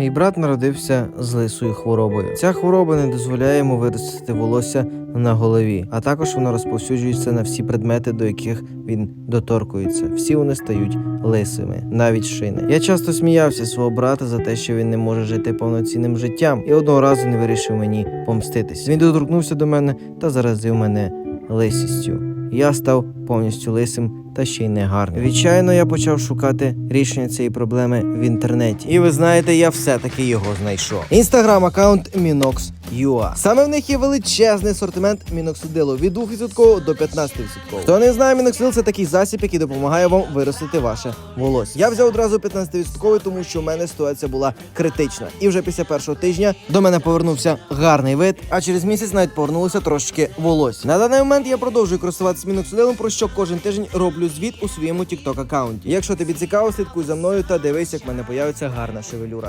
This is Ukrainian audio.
Мій брат народився з лисою хворобою. Ця хвороба не дозволяє йому виростити волосся на голові, а також вона розповсюджується на всі предмети, до яких він доторкується. Всі вони стають лисими, навіть шини. Я часто сміявся свого брата за те, що він не може жити повноцінним життям, і одного разу не вирішив мені помститись. Він доторкнувся до мене та заразив мене лисістю. Я став повністю лисим та ще й негарним. Відчайно я почав шукати рішення цієї проблеми в інтернеті. І ви знаєте, я все-таки його знайшов. Інстаграм аккаунт Minox.ua. Саме в них є величезний асортимент міноксидилу від 2% до 15%. Хто не знає, міноксидил це такий засіб, який допомагає вам виростити ваше волосся. Я взяв одразу 15%, тому що в мене ситуація була критична. І вже після першого тижня до мене повернувся гарний вид, а через місяць навіть повернулося трошки волосся. На даний момент я продовжую користуватися міноксидилом, про що кожен тиждень роблю звіт у своєму TikTok аккаунті. Якщо тобі цікаво, слідкуй за мною та дивись, як в мене появиться гарна шевелюра.